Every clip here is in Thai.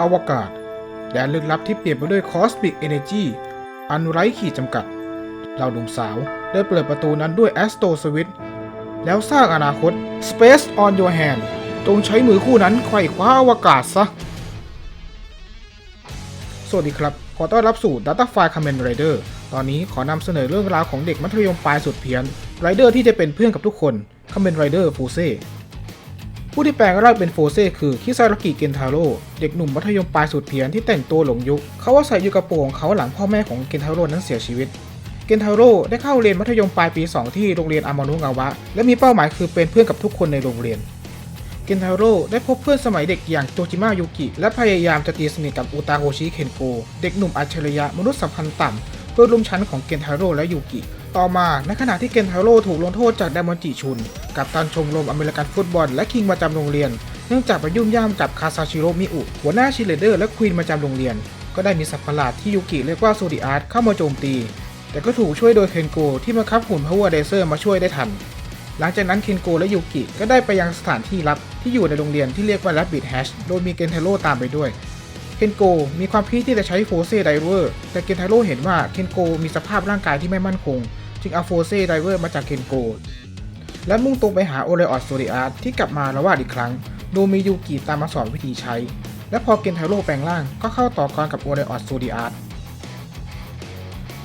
อวกาศ แดนลึกลับที่เปลี่ยนไปด้วยคอสมิกเอเนจีอันไร้ขีดจำกัด เราหนุ่มสาวได้เปิดประตูนั้นด้วยแอสโตสวิตแล้วสร้างอนาคต Space on your hand จงใช้มือคู่นั้นไขว่คว้าอวกาศซะ สวัสดีครับ ขอต้อนรับสู่ Data File Kamen Rider ตอนนี้ขอนำเสนอเรื่องราวของเด็กมัธยมปลายสุดเพี้ยนไรเดอร์ที่จะเป็นเพื่อนกับทุกคน Kamen Rider ฟูเซ ผู้ที่แปลงร่างเป็นโฟเซคือคิซารากิเกนทาโร่เด็กหนุ่มมัธยมปลายสุดเพี้ยนที่แต่งตัวหลงยุค เขาอาศัยอยู่กับปู่ของเขาหลังพ่อแม่ของเกนทาโร่นั้นเสียชีวิต เกนทาโร่ได้เข้าเรียนมัธยมปลายปี 2 ที่โรงเรียนอามานุงาวะ และมีเป้าหมายคือเป็นเพื่อนกับทุกคนในโรงเรียน เกนทาโร่ได้พบเพื่อนสมัยเด็กอย่างโจจิมะยุกิ และพยายามจะตีสนิทกับอุตาโฮชิเคนโก เด็กหนุ่มอัจฉริยะมนุษย์สัมพันธ์ต่ำเพื่อรุมชั้นของเกนทาโร่และยุกิ ต่อมาในขณะที่เกนทาโร่ถูกลงโทษจากไดมอนจิชุน กับตันชมรมอเมริกันฟุตบอลและคิงประจำโรงเรียน เนื่องจากไปยุ่งย่ามกับคาซาชิโร่มิอุหัวหน้าชีเลเดอร์และควีนประจำโรงเรียน ก็ได้มีสัตว์ประหลาดที่ยุกิเรียกว่าโซดิอาร์ตเข้ามาโจมตี แต่ก็ถูกช่วยโดยเคนโกที่บังคับหุ่นพาวเวอร์เดเซอร์มาช่วยได้ทัน หลังจากนั้นเคนโกและยูกิก็ได้ไปยังสถานที่ลับที่อยู่ในโรงเรียนที่เรียกว่า Rabbit Hash โดยมีเกนเทโร่ตามไปด้วยเคนโกมีความคิดที่จะใช้โฟเซไดเวอร์ แต่เกนเทโร่เห็นว่าเคนโกมีสภาพร่างกายที่ไม่มั่นคง จึงเอาโฟเซ่ไดเวอร์มาจากเคนโกและมุ่งตรงไปหาโอเลออสโซดิอาร์ที่กลับมาละวาดอีกครั้ง โดยมียูกิตามมาสอนวิธีใช้ และพอเกนเทโร่แปลงร่างก็เข้าต่อกรกับโอเลออสโซดิอาร์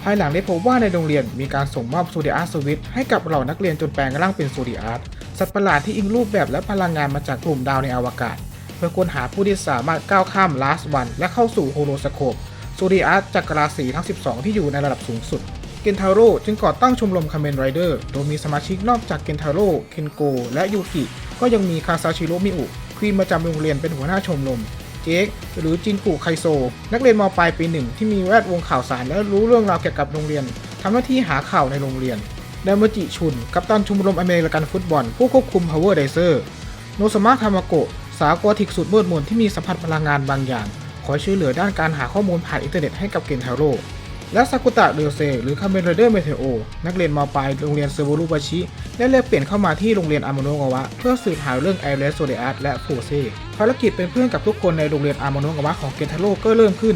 ภายหลังได้พบว่าในโรงเรียนมีการส่งมอบโซเดียอาร์สวิตให้กับเหล่านักเรียนจนแปลงร่างเป็นโซเดียอาร์สัตว์ประหลาดที่อิงรูปแบบและพลังงานมาจากกลุ่มดาวในอวกาศ เพื่อค้นหาผู้ที่สามารถก้าวข้ามลาสวันและเข้าสู่โฮโลสโคปโซเดียอาร์จากกราศีทั้ง 12 ที่อยู่ในระดับสูงสุด นทาโร่จึงก่อตั้งชมรมคาเมนไรเดอร์ โดยมีสมาชิกนอกจากเกนทาโร่ เคนโก และยูกิ ก็ยังมีคาซาชิโร่มิอุควีนประจำโรงเรียนเป็นหัวหน้าชมรม เจคหรือจินปุไคโซ นักเรียนมปลายปีหนึ่งที่มีแวดวงข่าวสารและรู้เรื่องราวเกี่ยวกับโรงเรียนทำหน้าที่หาข่าวในโรงเรียนไดมจิชุน กัปตันชมรมอเมริกันฟุตบอล ผู้ควบคุม Power d เซอร์โนสมะทามาโกะสาวกวติกสุดมืดมนที่มีสัมผัสพลังงานบางอย่างคอยช่วยเหลือด้านการหาข้อมูลผ่านอินเทอร์เน็ตให้กับเกนทาโร่ และซากุตะเรเซหรือคาเมนไรเดอร์เมเทโอนักเรียนมปลายโรงเรียนเซอร์โบรุบาชิได้เลือกเปลี่ยนเข้ามาที่โรงเรียนอาโมโนะวะ เพื่อสืบหาเรื่องไอเรสโซเดอัสและโฟเซภารกิจเป็นเพื่อนกับทุกคนในโรงเรียนอาโมโนะวะของเกนทาโร่ก็เริ่มขึ้น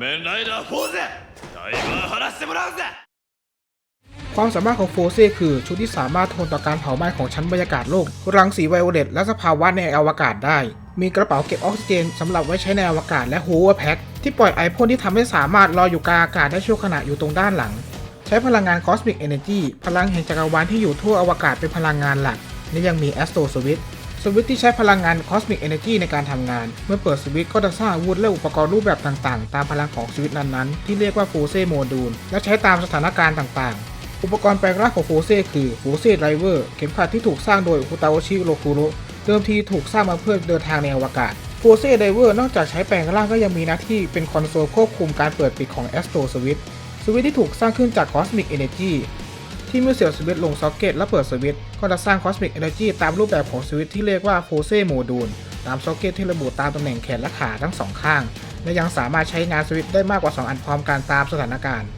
面ライダーフォーゼだいぶ晴らしてもらうぜความสามารถของโฟเซ่คือชุดที่สามารถทนต่อการเผาไหม้ของชั้นบรรยากาศโลก รังสีไวโอเลตและสภาวะในอวกาศได้ มีกระเป๋าเก็บออกซิเจนสำหรับไว้ใช้ในอวกาศและโฮเวอร์แพ็คที่ปล่อยไอพ่นที่ทำให้สามารถลอยอยู่กลางอากาศได้ชั่วขณะอยู่ตรงด้านหลัง ใช้พลังงานคอสมิกเอเนจีพลังแห่งจักรวาลที่อยู่ทั่วอวกาศเป็นพลังงานหลัก และยังมีแอสโตสวิต สวิตที่ใช้พลังงานคอสมิกเอเนจีในการทำงาน เมื่อเปิดสวิตก็จะสร้างอาวุธและอุปกรณ์รูปแบบต่างๆ ตามพลังของสวิตนั้นๆ ที่เรียกว่าโฟเซโมดูล และใช้ตามสถานการณ์ต่างๆ อุปกรณ์แปลงร่างของโฟเซคือโฟเซไดรเวอร์เข็มขัดที่ถูกสร้างโดยคุตาโอชิโรคุโรเดิมทีถูกสร้างมาเพื่อเดินทางในอวกาศโฟเซไดเวอร์นอกจากใช้แปลงร่างก็ยังมีหน้าที่เป็นคอนโซลควบคุมการเปิดปิดของแอสโตสวิตสวิตที่ถูกสร้างขึ้นจากคอสมิกเอเนจี ที่เมื่อเสียบสวิตช์ลงซ็อกเก็ตและเปิดสวิตช์ก็จะสร้างคอสมิกเอเนจีตามรูปแบบของสวิตช์ที่เรียกว่าโฟเซโมดูลตามซ็อกเก็ตที่ระบุตามตำแหน่งแขนและขาทั้งสองข้าง และยังสามารถใช้งานสวิตช์ได้มากกว่า 2 อันพร้อมกันตามสถานการณ์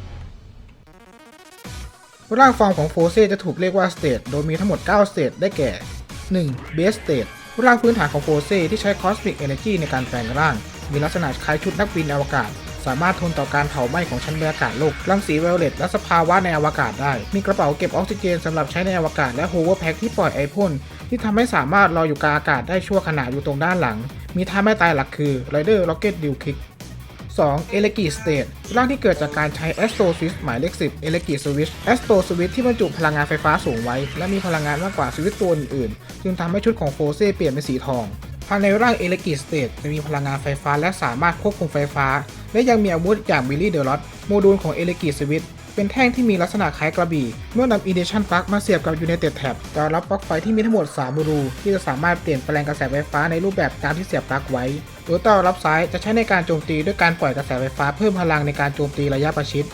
ร่างฟอร์มของโฟเซจะถูกเรียกว่าสเตทโดยมีทั้งหมด 9 สเตทได้แก่ 1. Base State ร่างพื้นฐานของโฟเซที่ใช้ Cosmic Energy ในการแปลงร่าง มีลักษณะคล้ายชุดนักบินอวกาศ สามารถทนต่อการเผาไหม้ของชั้นบรรยากาศโลกรังสีไวโอเลตและสภาวะในอวกาศได้ มีกระเป๋าเก็บออกซิเจนสำหรับใช้ในอวกาศและโฮเวอร์แพ็คที่ปล่อยไอพ่นที่ทำให้สามารถลอยอยู่กลางอากาศได้ชั่วขณะอยู่ตรงด้านหลัง มีท่าไม่ตายหลักคือ Rider Rocket Dual Kick 2. e l e g i State ร่างที่เกิดจากการใช้ Astro Switch หมายเลข 10 e l e g i Switch Astro Switch ที่บรรจุพลังงานไฟฟ้าสูงไว้ และมีพลังงานมากกว่าสวิตช์ตัวอื่นๆ จึงทำให้ชุดของโฟเซ่เปลี่ยนเป็นสีทอง ภายในร่าง e l e g i State จะมีพลังงานไฟฟ้าและสามารถควบคุมไฟฟ้า และยังมีอาวุธอย่างบิลลี่เดอ o อ t โมดูลของ e l e g i Switch เป็นแท่งที่มีลักษณะคล้ายกระบี่ เมื่อนำ Ignition Plug มาเสียบกับ United Tab จะรับปลั๊กไฟที่มีทั้งหมด3บูรู ที่จะสามารถเปลี่ยนแปลงกระแสไฟฟ้าในรูปแบบตามที่เสียบปลั๊กไว้โดยเต้ารับซ้ายจะใช้ในการโจมตีด้วยการปล่อยกระแสไฟฟ้าเพิ่มพลังในการโจมตีระยะประชิด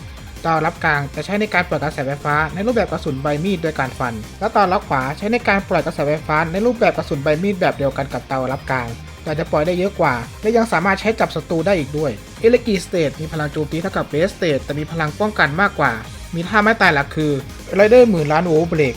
ตารับกลางจะใช้ในการปล่อยกระแสไฟฟ้าในรูปแบบกระสุนใบมีดโดยการฟัน และเตารับขวาใช้ในการปล่อยกระแสไฟฟ้าในรูปแบบกระสุนใบมีดแบบเดียวกันกับเตารับกลางแต่จะปล่อยได้เยอะกว่า และยังสามารถใช้จับศัตรูได้อีกด้วย เอเลกีสเตทมีพลังโจมตีเท่ากับเบสเตทแต่มีพลังป้องกันมากกว่า มีท่าไม้ตายหลักคือไรเดอร์หมื่นล้านโวลต์เบรก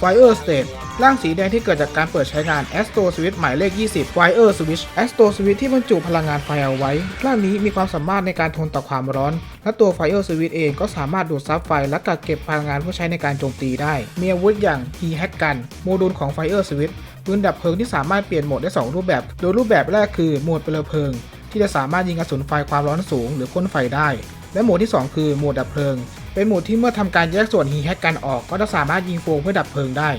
Fire State ร่ ร่างสีแดงที่เกิดจากการเปิดใช้งาน Astro Switch หมายเลข 20 Fire Switch Astro Switch ที่บรรจุพลังงานไฟเอาไว้ ร่างนี้มีความสามารถในการทนต่อความร้อน และตัว Fire Switch เองก็สามารถดูดซับไฟและกักเก็บพลังงานเพื่อใช้ในการโจมตีได้ มีอาวุธอย่าง h e Hack Gun โมดูลของ Fire Switch ปืนดับเพลิงที่สามารถเปลี่ยนโหมดได้ 2 รูปแบบ โดยรูปแบบแรกคือโหมดเปลวเพลิง ที่จะสามารถยิงกระสุนไฟความร้อนสูง หรือพ่นไฟได้ และโหมดที่ 2 คือโหมดดับเพลิง เป็นโหมดที่เมื่อทำการแยกส่วน h e Hack Gun ออก ก็จะสามารถยิงโฟมเพื่อดับเพลิงได้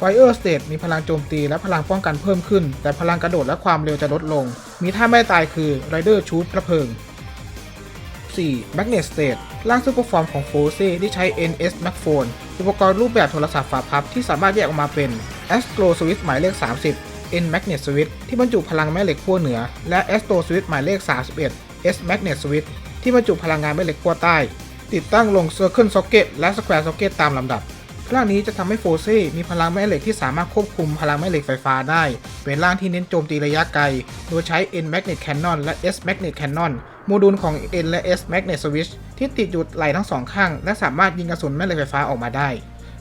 Fire State มีพลังโจมตีและพลังป้องกันเพิ่มขึ้น แต่พลังกระโดดและความเร็วจะลดลง มีท่าไม่ตายคือ Rider Shoot พระเพิง 4. Magnet State ร่างซูเปอร์ฟอร์มของโฟเซที่ใช้ NS m a c Phone อุปกรณ์รูปแบบโทรศัพท์ฝาพับที่สามารถแยกออกมาเป็น Astro Switch หมายเลข 30 N Magnet Switch ที่บรรจุพลังแม่เหล็กขั้วเหนือ และ Astro Switch หมายเลข 31 S Magnet Switch ที่บรรจุพลังงานแม่เหล็กขั้วใต้ ติดตั้งลง Circle Socket และ Square Socket ตามลำดับ ร่างนี้จะทำให้โฟเซ่มีพลังแม่เหล็กที่สามารถควบคุมพลังแม่เหล็กไฟฟ้าได้ เป็นร่างที่เน้นโจมตีระยะไกล โดยใช้ N Magnet Cannon และ S Magnet Cannon โมดูลของ N และ S Magnet Switch ที่ติดอยู่ไหล่ทั้งสองข้าง และสามารถยิงกระสุนแม่เหล็กไฟฟ้าออกมาได้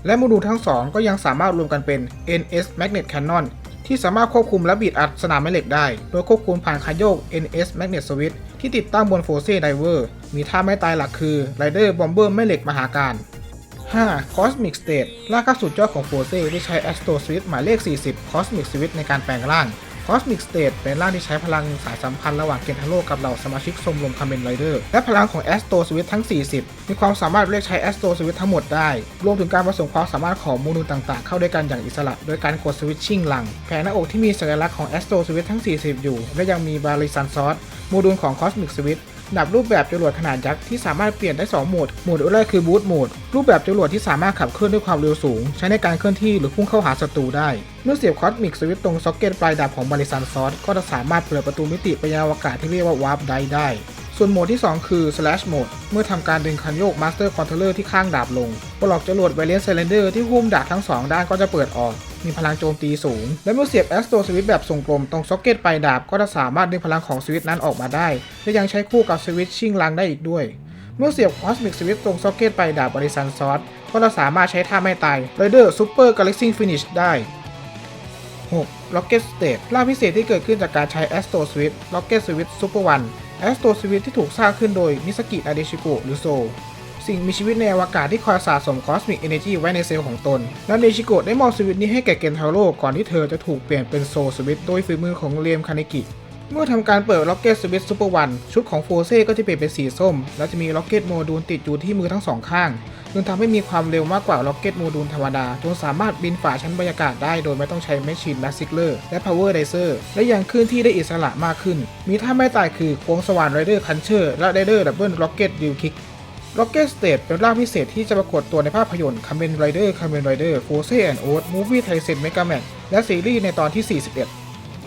และโมดูลทั้งสองก็ยังสามารถรวมกันเป็น NS Magnet Cannon ที่สามารถควบคุมและบีดอัดสนามแม่เหล็กได้ โดยควบคุมผ่านคาโยก NS Magnet Switch ที่ติดตั้งบนโฟเซ่ไดเวอร์ มีท่าไม่ตายหลักคือ Rider Bomber แม่เหล็กมหาการ 5. Cosmic State ร่างก้าสุดยอดของโฟเซ่ที่ใช้ Astro Switch หมายเลข 40 Cosmic Switch ในการแปลงร่าง Cosmic State เป็นร่างที่ใช้พลังสายสัมพันธ์ระหว่างเกนทาโร่กับเหล่าสมาชิกชมรมคาเมนไรเดอร์และพลังของ Astro Switch ทั้ง 40 มีความสามารถเรียกใช้ Astro Switch ทั้งหมดได้ รวมถึงการผสมความสามารถของโมดูลต่างๆ เข้าด้วยกันอย่างอิสระ โดยการกดสวิตชิ่งหลัง แผงหน้าอกที่มีสัญลักษณ์ของ Astro Switch ทั้ง 40 อยู่ และยังมีบาริซันซอสโมดูลของ Cosmic Switch ดับรูปแบบจรวดขนาดยักษ์ที่สามารถเปลี่ยนได้ 2 โหมด โหมดแรกคือบูตโหมด รูปแบบจรวดที่สามารถขับเคลื่อนด้วยความเร็วสูง ใช้ในการเคลื่อนที่หรือพุ่งเข้าหาศัตรูได้ เมื่อเสียบคอสมิกสวิตตรงซ็อกเก็ตปลายดาบของบริซันซอสก็จะสามารถเปิดประตูมิติไปยังอวกาศที่เรียกว่าวาร์ปได้ได้ ส่วนโหมดที่ 2 คือ slash mode เมื่อทำการดึงคันโยก master controller ที่ข้างดาบลงปลอกจรวด Valiant Cylinder ที่หุ้มดาบทั้งสองด้านก็จะเปิดออก มีพลังโจมตีสูง และเมื่อเสียบ Astro Switch แบบทรงกลมตรงซ็อกเก็ตปลายดาบก็จะสามารถดึงพลังของสวิตช์นั้นออกมาได้ และยังใช้คู่กับสวิตชิ่งลังได้อีกด้วย เมื่อเสียบ Cosmic Switch ตรงซ็อกเก็ตปลายดาบบริซันซอสก็จะสามารถใช้ท่าไม่ตาย Rider Super Galaxy Finish ได้ 6. Rocket State ร่าพิเศษที่เกิดขึ้นจากการใช้ Astro Switch Rocket Switch Super One Astro Switch ที่ถูกสร้างขึ้นโดยมิสกิอาเดชิโกะหรือโซ สิ่งมีชีวิตในอวกาศที่คอยสะสม Cosmic Energy ไว้ในเซลล์ของตน และเดชิโกะได้มอบสวิตนี้ให้แก่เกนทาโร่ก่อนที่เธอจะถูกเปลี่ยนเป็นโซสวิตช์โดยฝีมือของเรียมคาเนกิเมื่อทำการเปิด Rocket Switch Super One ชุดของโฟเซ่ก็จะเปลี่ยนเป็นสีส้ม และจะมี Rocket โมดูลติดอยู่ที่มือทั้งสองข้างจึงทำให้มีความเร็วมากกว่า Rocket โมดูลธรรมดาจนสามารถบินฝ่าชั้นบรรยากาศได้โดยไม่ต้องใช้แมชชีนแมสซิกเลอร์และ Power Laser และยังเคลื่อนที่ได้อิสระมากขึ้น มีท่าไม่ตายคือโค้งสว่านไรเดอร์คันเชอร์และไรเดอร์ดับเบิลร็อกเก็ตดิวคิก Rocket State เป็นร่างพิเศษที่จะปรากฏตัวในภาพยนตร์ Kamen Rider Kamen Rider f o r c e and Oath Movie t a i s e n Mega Man และซีรีส์ในตอนที่ 41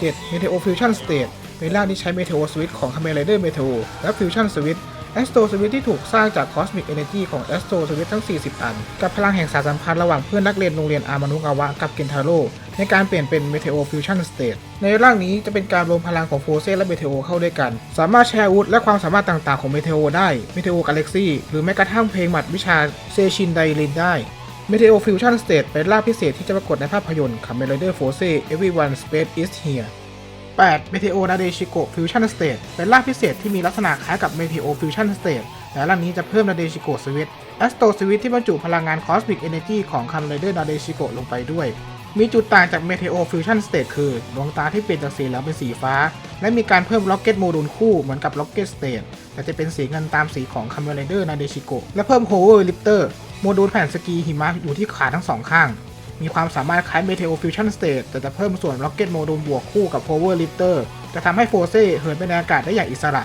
7 Meteo Fusion State เป็นร่างที่ใช้ Meteo Switch ของ Kamen Rider Meteo และ Fusion Switch Astro Switch ที่ถูกสร้างจาก Cosmic Energy ของ Astro Switch ทั้ง 40 อัน กับพลังแห่งสายสัมพันธ์ระหว่างเพื่อนนักเรียนโรงเรียนอามานุกาวะกับเกนทาโร่ ในการเปลี่ยนเป็น Meteo Fusion State ในร่างนี้จะเป็นการรวมพลังของโฟเซและ Meteo เข้าด้วยกัน สามารถใช้อาวุธและความสามารถต่างๆของ Meteo ได้ Meteo Galaxy หรือแม้กระทั่งเพลงหมัดวิชาเซชินไดรินได้ Meteo Fusion State เป็นร่างพิเศษที่จะปรากฏในภาพยนตร์ Kamen Rider Force Everyone Space is Here 8 Meteo Nadeshiko Fusion State เป็นร่างพิเศษที่มีลักษณะคล้ายกับ Meteo Fusion State และร่างนี้จะเพิ่ม Nadeshiko Switch Astro Switch ที่บรรจุพลังงาน Cosmic Energy ของ Kamen Rider Nadeshiko ลงไปด้วย มีจุดต่างจาก Meteo Fusion State คือดวงตาที่เปลี่ยนจากสีเหลืองเป็นสีฟ้า และมีการเพิ่ม Rocket โมดูลคู่เหมือนกับ Rocket State แต่จะเป็นสีเงินตามสีของ Kamen Rider Nadeshiko และเพิ่ม Hover Lifter โมดูลแผ่นสกีหิมะอยู่ที่ขาทั้งสองข้าง มีความสามารถคล้าย Meteo Fusion State แต่จะเพิ่มส่วน Rocket โมดูลบวกคู่กับ Power Lifter จะทำให้โฟเซ่เหินไปในอากาศได้อย่างอิสระ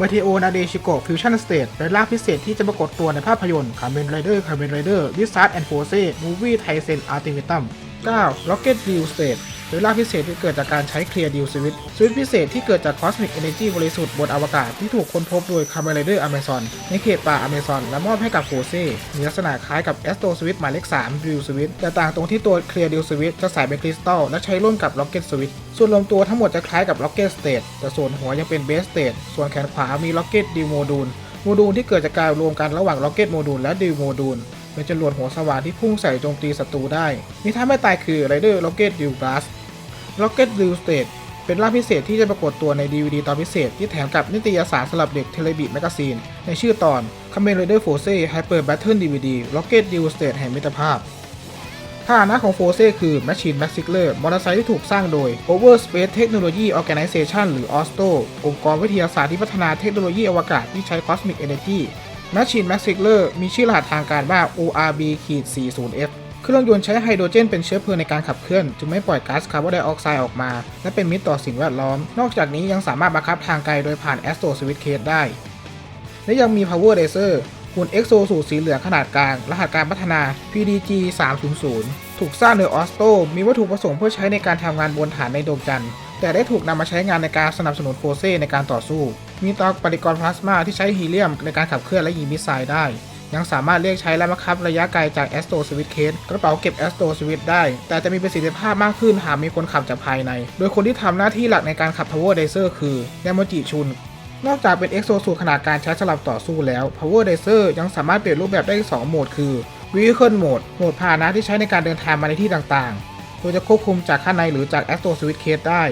Meteo Nadeshiko Fusion State เป็นร่างพิเศษที่จะปรากฏตัวในภาพยนตร์ Kamen Rider Kamen Rider Wizard and Force Movie Taisen Ultimatum 9. Rocket View State โดยล่าพิเศษที่เกิดจากการใช้เคลียร์ดิวสวิตสวิตพิเศษที่เกิดจากคอสมิกเอเนจีบริสุทธิ์บนอวกาศที่ถูกค้นพบโดยคาร์เมเลเดอร์อเมซอนในเขตป่าอเมซอนและมอบให้กับโฟเซ่มีลักษณะคล้ายกับแอสโตสวิตหมายเลข3ดิวสวิตแต่ต่างตรงที่ตัวเคลียร์ดิวสวิตจะใส่เป็นคริสตัลและใช้ร่วมกับล็อกเก็ตสวิตส่วนรวมตัวทั้งหมดจะคล้ายกับล็อกเก็ตสเตทแต่ส่วนหัวยังเป็นเบสสเตทส่วนแขนขวามีล็อกเก็ตดิวโมดูลโมดูลที่เกิดจากการรวมกันระหว่างล็อกเก็ตโมดูลและดิวโมดูล เป็นจรวดหัวสว่านที่พุ่งใส่โจมตีศัตรูได้มีท่าไม่ตายคือไรเดอร์ล็อกเก็ตดิวบลัสล็อกเก็ตดิวสเตทเป็นร่างพิเศษที่จะปรากฏตัวใน DVD ตอนพิเศษ ที่แถมกับนิตยสารสำหรับเด็กเทเลบิแมกซีน ในชื่อตอน Kamen Rider Force Hyper Battle DVD Rocket Duel State แห่งมิตรภาพพาหนะของโฟเซ่คือ Machine Max Sigler มอเตอร์ไซค์ที่ถูกสร้างโดย Over Space Technology Organization หรือ OSTO องค์กรวิทยาศาสตร์ที่พัฒนาเทคโนโลยีอวกาศที่ใช้ Cosmic Energy Machine Max Sigler มีชื่อรหัสทางการว่า ORB-40F เครื่องยนต์ใช้ไฮโดรเจนเป็นเชื้อเพลิงในการขับเคลื่อน จึงไม่ปล่อยก๊าซคาร์บอนไดออกไซด์ออกมา และเป็นมิตรต่อสิ่งแวดล้อม นอกจากนี้ยังสามารถบังคับทางไกลโดยผ่าน Astro Switch Case ได้ และยังมี Power Laser หุ่น EXO สูตรสีเหลืองขนาดกลาง รหัสการพัฒนา PDG 300 ถูกสร้างโดยออสโต มีวัตถุประสงค์เพื่อใช้ในการทำงานบนฐานในดวงจันทร์ แต่ได้ถูกนำมาใช้งานในการสนับสนุนโฟเซในการต่อสู้ มีเตาปฏิกรณ์พลาสมาที่ใช้ฮีเลียมในการขับเคลื่อนและยิงมิสไซล์ได้ ยังสามารถเรียกใช้และบังคับระยะไกลจาก Astro Switch Case กระเป๋าเก็บ Astro Switch ได้ แต่จะมีประสิทธิภาพมากขึ้นหากมีคนขับจากภายใน โดยคนที่ทำหน้าที่หลักในการขับ Power Laser คือยาโมจิชุนนอกจากเป็น EXO สูตรขนาดการใช้สำหรับต่อสู้แล้ว Power Laser ยังสามารถเปลี่ยนรูปแบบได้อีก2โหมดคือ Vehicle Mode โหมดพาหนะที่ใช้ในการเดินทางมาในที่ต่างๆ โดยจะควบคุมจากข้างในหรือจาก Astro Switch Case ได้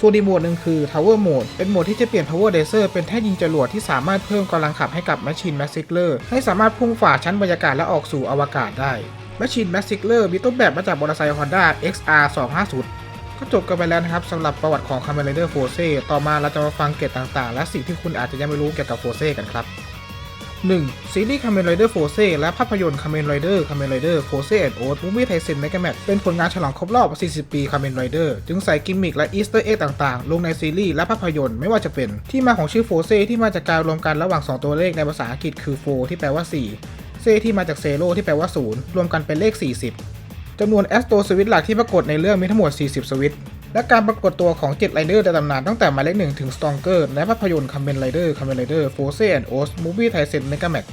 ส่วนอีกโหมดหนึ่งคือ Tower Mode เป็นโหมดที่จะเปลี่ยน Power Laser เป็นแท่นยิงจรวดที่สามารถเพิ่มกำลังขับให้กับ Machine m a s s i c l e r ให้สามารถพุ่งฝ่าชั้นบรรยากาศและออกสู่อวกาศได้ Machine m a s s i c l e r มีต้นแบบมาจากมอเตอร์ไซค์ Honda XR 250ก็จบกันไปแล้วนะครับสำหรับประวัติของ Kamen Rider Force ต่อมาเราจะมาฟังเกรดต่างๆ และสิ่งที่คุณอาจจะยังไม่รู้เกี่ยวกับ Force กันครับ 1. ซีรีส์ Kamen Rider Force และภาพยนตร์ Kamen Rider Kamen Rider Force and Oath Movie Taisen Mega Match เป็นผลงานฉลองครบรอบ 40 ปี Kamen Rider จึงใส่กิมมิคและอีสเตอร์เอ็กต่างๆ ลงในซีรีส์และภาพยนตร์ไม่ว่าจะเป็น ที่มาของชื่อ Force ที่มาจากการรวมกันระหว่าง 2 ตัวเลขในภาษาอังกฤษคือ 4 ที่แปลว่า 4 เซที่มาจากเซโ o ที่แปลว่า 0 รวมกันเป็นเลข 40จำนวนแอสโตสวิตหลักที่ปรากฏในเรื่องมีทั้งหมด 40 สวิต และการปรากฏตัวของ7ไรเดอร์ในตำนานตั้งแต่หมายเลข1ถึง Stronger ในภาพยนตร์ Kamen Rider Kamen Rider Force and Oath Movie Taisen Mega Max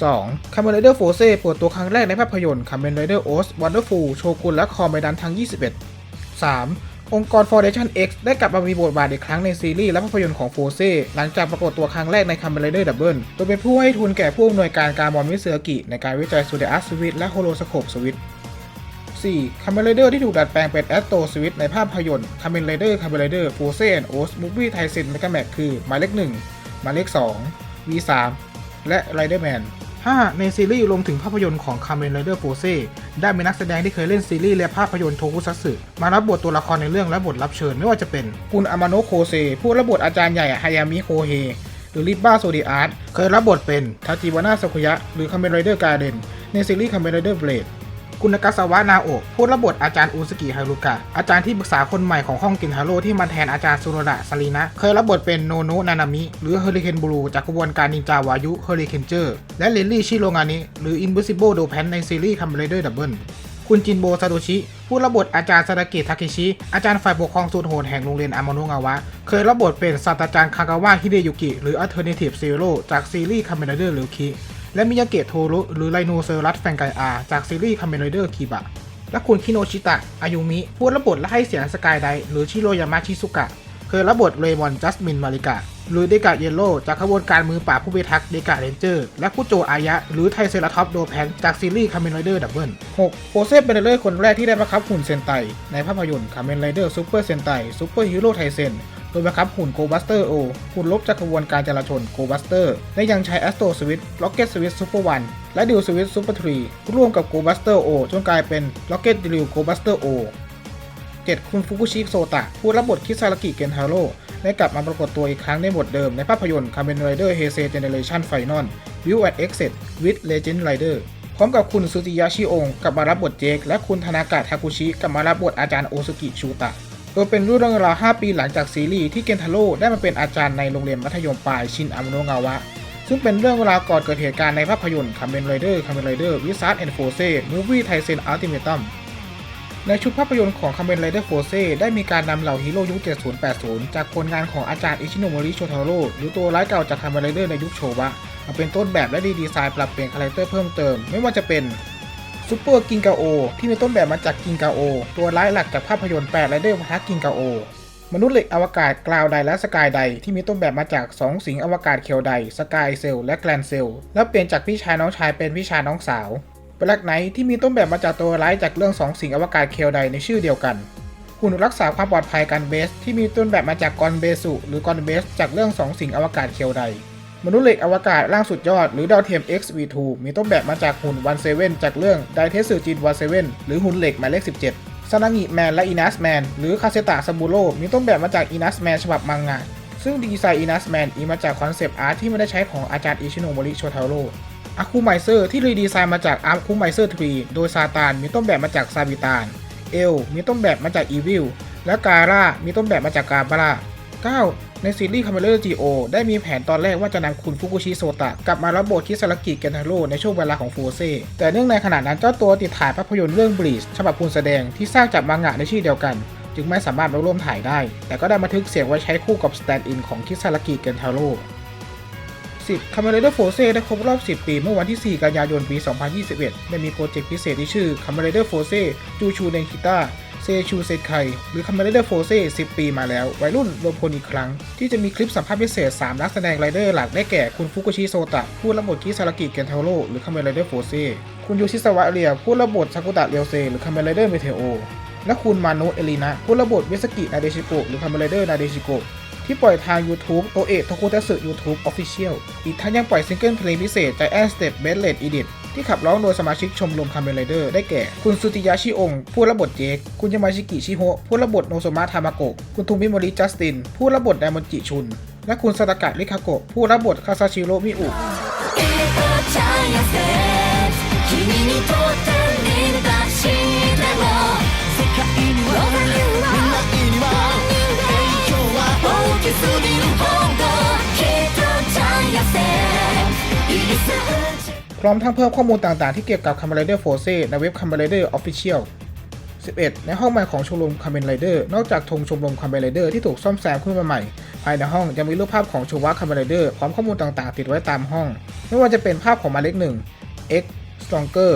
2. Kamen Rider Force เซ่เปิดตัวครั้งแรกในภาพยนตร์ Kamen Rider Oath Wonderful โชกุนและคอมเมดันทั้ง 21 3. องค์กร Foundation X ได้กลับมามีบทบาทอีกครั้งในซีรีส์และภาพยนตร์ของ Force หลังจากปรากฏตัวครั้งแรกใน Kamen Rider Double โดยเป็นผู้ให้ทุนแก่ผู้อำนวยการการมอนมิเซอร์กิในการวิจัย Zodiac Switch และ Horoscope Switch 4. Kamen Rider ที่ถูกดัดแปลงเป็น Astro Switch ในภาพยนตร์ Kamen Rider Kamen Rider Force and Oz Movie Taisen Mega Max คือหมายเลข1หมายเลข2 V3 และ Riderman 5. ในซีรีส์รวมถึงภาพยนตร์ของ Kamen Rider Force ได้มีนักแสดงที่เคยเล่นซีรีส์และภาพยนตร์โทคุซัตสึมารับบทตัวละครในเรื่องและบทรับเชิญไม่ว่าจะเป็นคุณอามาโนะโคเซผู้รับบทอาจารย์ใหญ่ฮายามิโคเฮหรือริบบ้าโซดิอาร์ตเคยรับบทเป็นทาจิวาน่าซากุยะหรือ Kamen Rider Garden ในซีรีส์ Kamen Rider Blade คุณนากาซาวะนาโอะผู้รับบทอาจารย์อุสกิฮารุกะ อาจารย์ที่ปรึกษาคนใหม่ของห้องกินฮาโร่ที่มาแทนอาจารย์สุรดะสลีนะ เคยรับบทเป็นโนโนะนานามิ หรือเฮอริเคนบลูจากกระบวนการนินจาวายุเฮอริเคนเจอร์และเลิลลี่ชิโรงานิหรือ Invisible d o p a n ในซีรีส์ Kamen Rider Double คุณจินโบซาโตชิ ผู้รับบทอาจารย์ซาดาเกะทาเคชิ อาจารย์ฝ่ายปกครองสุดโหดแห่งโรงเรียนอามโนะงาวะ เคยรับบทเป็นศาสตราจารย์คากาวะฮิเดยุกิ หรือ Alternative Zero จากซีรีส์ Kamen Rider หรือคิ และมิยาเกะโทรุหรือไลโนเซอรัสแฟงไกอาจากซีรีส์ Kamen Rider คิบะและคุณคิโนชิตะ อายุมิผู้รับบทและให้เสียงสกายไดหรือชิโรยามะชิซุกะ เคยรับบทเรมอนจัสมินมาริกะ หรือเดกะเยลโลจากขบวนการมือปราผู้พิทักษ์เดกะเรนเจอร์ และคุโจอายะ หรือไทเซราท็อปโดแพนจากซีรีส์คาเมนไรเดอร์ดับเบิล6โปเซเป็นเรื่องคนแรกที่ได้บังคับหุ่นเซนไตในภาพยนตร์คาเมนไรเดอร์ซูเปอร์เซนไตซูเปอร์ฮีโร่ไทเซน โดยบังคับหุ่นโกบัสเตอร์โอหุ่นลบจากขบวนการจราชนโกบัสเตอร์และยังใช้แอสโตสวิตล็อกเก็ตสวิตซูเปอร์วันและดิวสวิตซูเปอร์ทรีร่วมกับโกบัสเตอร์โอจนกลายเป็นล็อกเก็ตดิวโกบัสเตอร์โอ7คุณฟุกุชิโซตะผู้รับบทคิซารากิเกนทาโร่ได้กลับมาปรากฏตัวอีกครั้งในบทเดิมในภาพยนตร์ Kamen Rider Heisei Generation Final View at Exit with Legend Rider พร้อมกับคุณซูจิยาชิองกลับมารับบทเจคและคุณธนากะทากุชิกลับมารับบทอาจารย์โอซุกิชูตะ โดยเป็นเรื่องราว5ปีหลังจากซีรีส์ที่เกนทาโร่ได้มาเป็นอาจารย์ในโรงเรียนมัธยมปลายชินอามุโนะงาวะ ซึ่งเป็นเรื่องราวก่อนเกิดเหตุการณ์ในภาพยนตร์ Kamen Rider Kamen Rider Wizard and Force Movie Taisen Ultimatum ในชุดภาพยนตร์ของ Kamen Rider f o r c e ได้มีการนำเหล่าฮีโร่ยุค 70-80 จากผลงานของอาจารย์อิชิโนมริโชทาโร่หรือตัวร้ายเก่าจาก Kamen Rider ในยุคโชวะมาเป็นต้นแบบและดีดีไซน์ปรับเปลี่ยนคาแรคเตอร์เพิ่มเติม ไม่ว่าจะเป็น ซูเปอร์กิงกาโอ ที่มีต้นแบบมาจากกิงกาโอ ตัวร้ายหลักจากภาพยนตร์8 Rider พทักกิงกาโอ มนุษย์เหล็กอวกาศกราวไดและสกายไดที่มีต้นแบบมาจาก 2 สิงห์อวกาศเคียวไดสกายเซลและแกลนเซลและเปลี่ยนจากพี่ชายน้องชายเป็นพี่ชายน้องสาวแบล็กไนท์ที่มีต้นแบบมาจากตัวร้ายจากเรื่อง 2 สิงห์อวกาศเคียวไดในชื่อเดียวกันหุ่นรักษาความปลอดภัยกันเบส ที่มีต้นแบบมาจากกอนเบสุ หรือกอนเบส จากเรื่อง 2 สิงห์อวกาศเคียวได มนุษย์เหล็กอวกาศร่างสุดยอด หรือดาวเทียม XV2 มีต้นแบบมาจากหุ่นวันเซเว่นจากเรื่องไดเทสึจินวันเซเว่นหรือหุ่นเหล็กหมายเลข 17ซานางิแมนและอินัสแมนหรือคาเซตะซาบูโรมีต้นแบบมาจากอินัสแมนฉบับมังงะซึ่งดีไซน์อินัสแมนอิงมาจากคอนเซปต์อาร์ตที่ไม่ได้ใช้ของอาจารย์อิชิโนมริโชทาโร่อาคูไมเซอร์ที่รีดีไซน์มาจากอาร์คูไมเซอร์ทรีโดยซาตานมีต้นแบบมาจากซาบิตานเอลมีต้นแบบมาจากอีวิลและการ่ามีต้นแบบมาจากกาบาร่า 9. ในซีรีส์คาเมเลอร์จีโอได้มีแผนตอนแรกว่าจะนำคุณฟุกุชิโซตะ กลับมารับบทคิสารกิเกนทาโร่ในช่วงเวลาของฟูเซ่แต่เนื่องในขณะนั้นเจ้าตัวติดถ่ายภาพยนตร์เรื่องบลีชฉบับคุณแสดงที่สร้างจากมังงะในชื่อเดียวกัน จึงไม่สามารถมาร่วมถ่ายได้ แต่ก็ได้บันทึกเสียงไว้ใช้คู่กับสแตนด์อินของคิสารกิเกนทาโร่10 Kamen Rider f o r c e ได้ครบรอบ 10 ปีเมื่อวันที่ 4 กันยายนปี 2021 ได้มีโปรเจกต์พิเศษที่ชื่อ Kamen Rider f o r c e จูชูเดนคิต้า เซชูเซไคหรือ Kamen Rider f o r c e 10 ปีมาแล้ว วัยรุ่นรวมพลอีกครั้ง ที่จะมีคลิปสัมภาษณ์พิเศษ 3 นักแสดงไรเดอร์หลักได้แก่คุณฟุกุชิโซตะผู้รับบทคิซารากิเกนเทโร่หรือ Kamen Rider f o r c e คุณยูชิสวะเรียผู้รับบทซากุตะเรียวเซหรือ Kamen Rider Meteo และคุณมาโนะเอลินะผู้รับบทมิสกินาเดชิโกหรือ Kamen Rider นาเดชิโกที่ปล่อยทาง YouTube โตเอะโทคุเตสึ YouTube Official อีกทั้งยังปล่อยซิงเกิลเพลงพิเศษ Giant Step b e d l e t Edit ที่ขับร้องโดยสมาชิกชมรมคาเมนไรเดอร์ได้แก่ คุณสุติยาชิองผู้รับบทเจค คุณยามาชิกิชิโฮะผู้รับบทโนโซมะทามาโกะ คุณทูมิโมริจัสติน ผู้รับบทไดมอนจิชุน และคุณสตากะริคาโกะผู้รับบทคาซาชิโรมิอุ「イギリス พร้อมทั้งเพิ่มข้อมูลต่างๆ ที่เกี่ยวกับ Kamen Rider f o r c e ในเว็บ Kamen Rider Official 11 ในห้องใหม่ของชมรม Kamen Rider นอกจากธงชมรม Kamen Rider ที่ถูกซ่อมแซมขึ้นมาใหม่ ภายในห้องยังมีรูปภาพของชวะ Kamen Rider พร้อมข้อมูลต่างๆ ติดไว้ตามห้อง ไม่ว่าจะเป็นภาพของหมายเลข1 X Stronger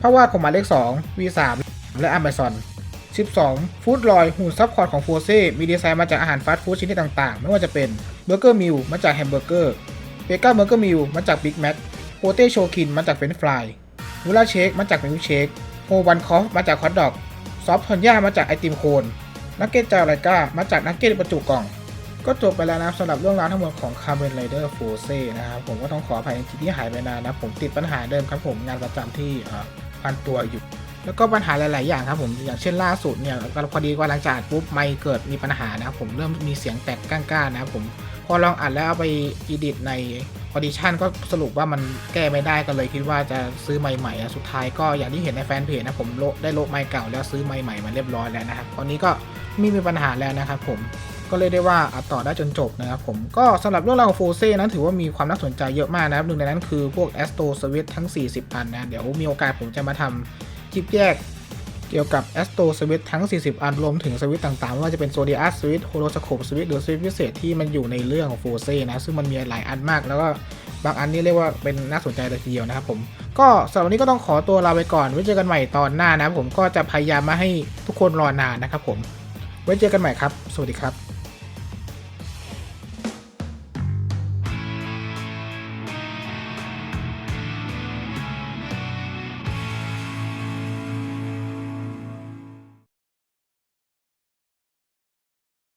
ภาพวาดของหมายเลข2 V3 และ Amazon 12 ฟู้ดลอยหุ่นซับคอร์ดของโฟเซ่มีดีไซน์มาจากอาหารฟาสต์ฟู้ดชนิดต่างๆ ไม่ว่าจะเป็นเบอร์เกอร์มิลมาจากแฮมเบอร์เกอร์เบก้าเบอร์เกอร์มิลมาจากบิ๊กแม็ก เต้โชคินมาจากเฟนช์ฟรายวูล่าเชคมาจากมิลเชคโฮวันคอฟมาจากฮอทดอก ซอฟทอนย่ามาจากไอติมโคนนักเก็ตจาไรก้ามาจากนักเก็ตบรรจุกล่อง ก็จบไปแล้วนะสำหรับเรื่องราวทั้งหมดของ Kamen Rider f o r c e นะครับผมก็ต้องขออภัยในที่หายไปนานนะ ผมติดปัญหาเดิมครับผมงานประจำที่พันตัวอยู่ แล้วก็ปัญหาหลาย ๆ อย่างครับผมอย่างเช่นล่าสุดเนี่ยก็พอดีว่าหลังจากอัดปุ๊บไม่เกิดมีปัญหานะครับผมเริ่มมีเสียงแตกก้างๆนะครับผม พอลองอัดแล้วเอาไปอีดิทในออดิชันก็สรุปว่ามันแก้ไม่ได้ก็เลยคิดว่าจะซื้อใหม่อะสุดท้ายก็อย่างที่เห็นในแฟนเพจนะผมโลได้โละไมค์เก่าแล้วซื้อใหม่ๆมาเรียบร้อยแล้วนะครับตอนนี้ก็ไม่มีปัญหาแล้วนะครับผมก็เลยได้ว่าอัดต่อได้จนจบนะครับผมก็สำหรับเรื่องราวของโฟเซ่นั้นถือว่ามีความน่าสนใจเยอะมากนะครับหนึ่งในนั้นคือพวก a s t r o s w i t c h ทั้ง 40 อันนะเดี๋ยวมีโอกาสผมจะมาทำคลิปแยก เกี่ยวกับแอสโตสวิตทั้ง 40 อันรวมถึงสวิตต่างๆ ว่าจะเป็น Zodiac Switch Horoscope Switch หรือสวิตพิเศษที่มันอยู่ในเรื่องของโฟเซ่นะ ซึ่งมันมีหลายอันมาก แล้วก็บางอันนี่เรียกว่าเป็นน่าสนใจเลยทีเดียวนะครับผม ก็สำหรับวันนี้ก็ต้องขอตัวลาไปก่อน ไว้เจอกันใหม่ตอนหน้านะผมก็จะพยายามมาให้ทุกคนรอนานนะครับผม ไว้เจอกันใหม่ครับ สวัสดีครับ